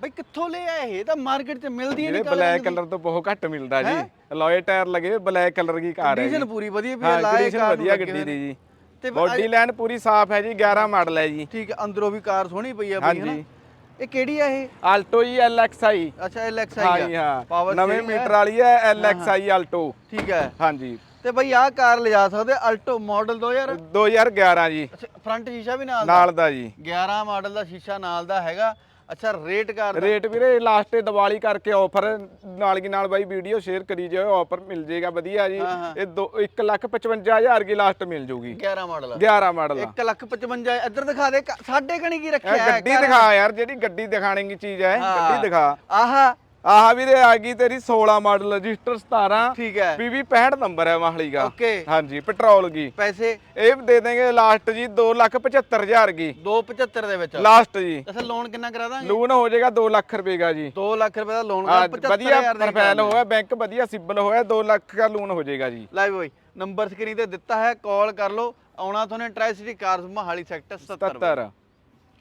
ਬਈ ਕਿੱਥੋਂ ਲੈ ਆਏ? ਇਹ ਤਾਂ ਮਾਰਕੀਟ 'ਚ ਮਿਲਦੀ ਨਹੀਂ ਬਲੈਕ ਕਲਰ ਤੋਂ ਬਹੁਤ ਘੱਟ ਮਿਲਦਾ ਜੀ। ਅਲੋਏ ਟਾਇਰ ਲਗੇ ਬਲੈਕ ਕਲਰ ਦੀ ਕਾਰ ਹੈ ਕੰਡੀਸ਼ਨ ਪੂਰੀ ਵਧੀਆ ਵੀ ਹਾਂ ਕੰਡੀਸ਼ਨ ਕਾਰ ਵਧੀਆ ਗੱਡੀ ਦੀ। ਜੀ। ਤੇ ਬੋਡੀ ਲਾਈਨ ਪੂਰੀ ਸਾਫ਼ ਹੈ ਜੀ 11 ਮਾਡਲ ਹੈ ਜੀ। ਠੀਕ ਹੈ ਅੰਦਰੋਂ ਵੀ ਕਾਰ ਸੋਹਣੀ ਪਈ ਆ ਬਈ ਹਾਂਜੀ। ਇਹ ਕਿਹੜੀ ਆ ਇਹ? ਆਲਟੋ ਜੀ ਐਲਐਕਸਆਈ ਅੱਛਾ ਇਹ ਲੈਕਸ ਹਾਂ ਹਾਂ। ਨਵੇਂ ਹੈ। ਮੀਟਰ ਵਾਲੀ ਹੈ ਐਲਐਕਸਆਈ ਆਲਟੋ ਠੀਕ ਹੈ। ਹਾਂਜੀ। ਤੇ ਬਈ ਆਹ ਕਾਰ ਲਿਜਾ ਸਕਦੇ ਅਲਟੋ ਮਾਡਲ 2000 2011 ਜੀ। ਅੱਛਾ ਫਰੰਟ ਸ਼ੀਸ਼ਾ ਵੀ ਨਾਲ ਦਾ? ਨਾਲ ਦਾ ਜੀ। 11 ਮਾਡਲ ਦਾ ਸ਼ੀਸ਼ਾ ਨਾਲ ਦਾ ਹੈਗਾ। ਅੱਛਾ ਰੇਟ ਕਾਰ ਦਾ ਰੇਟ ਵੀਰੇ ਲਾਸਟ ਤੇ ਦੀਵਾਲੀ ਕਰਕੇ ਆਫਰ ਨਾਲ ਕੀ ਨਾਲ ਬਾਈ ਵੀਡੀਓ ਸ਼ੇਅਰ ਕਰੀ ਜਾਓ ਆਫਰ ਮਿਲ ਜਾਏਗਾ ਵਧੀਆ ਜੀ। ਇਹ 155000 ਦੀ ਲਾਸਟ ਮਿਲ ਜੂਗੀ 11 ਮਾਡਲ 11 ਮਾਡਲ 1 ਲੱਖ 55 ਇੱਧਰ ਦਿਖਾ ਦੇ ਸਾਡੇ ਕਣੀ ਕੀ ਰੱਖਿਆ ਹੈ ਗੱਡੀ? ਦਿਖਾ ਯਾਰ ਜਿਹੜੀ ਗੱਡੀ ਦਿਖਾਣੇ ਦੀ ਚੀਜ਼ ਹਾਂ। ਗੱਡੀ ਦਿਖਾ ਆਹਾ ਆਹ ਵੀਰੇ ਆ ਗਈ ਤੇਰੀ 16 ਮਾਡਲ ਰਜਿਸਟਰ 17 ਠੀਕ ਹੈ। ਪੀਵੀ 65 ਨੰਬਰ ਹੈ ਮਾਹਲੀ ਦਾ। ਓਕੇ। ਹਾਂਜੀ ਪੈਟਰੋਲ ਕੀ ਪੈਸੇ? ਇਹ ਦੇ ਦੇਂਗੇ ਲਾਸਟ ਜੀ 275000 ਕੀ 275 ਦੇ। ਵਿੱਚ? ਲਾਸਟ ਜੀ। ਅੱਛਾ ਲੋਨ ਕਿੰਨਾ ਕਰਾ ਦਾਂਗੇ? ਲੋਨ ਹੋ ਜਾਏਗਾ 2 ਲੱਖ ਰੁਪਏ ਦਾ ਜੀ। 2 ਲੱਖ ਰੁਪਏ ਦਾ ਲੋਨ ਕਰਾ ਵਧੀਆ 75000 ਦੇ ਪ੍ਰੋਫਾਈਲ ਹੋਇਆ ਬੈਂਕ ਵਧੀਆ ਸਿਬਲ ਹੋਇਆ 2 ਲੱਖ ਦਾ ਲੋਨ ਹੋ ਜਾਏਗਾ ਜੀ। ਲੈ ਬਈ ਨੰਬਰ ਸਕਰੀਨ ਤੇ ਦਿੱਤਾ ਹੈ ਕਾਲ ਕਰ ਲਓ ਆਉਣਾ ਤੁਹਾਨੂੰ tri city cars Mohali sector 77 77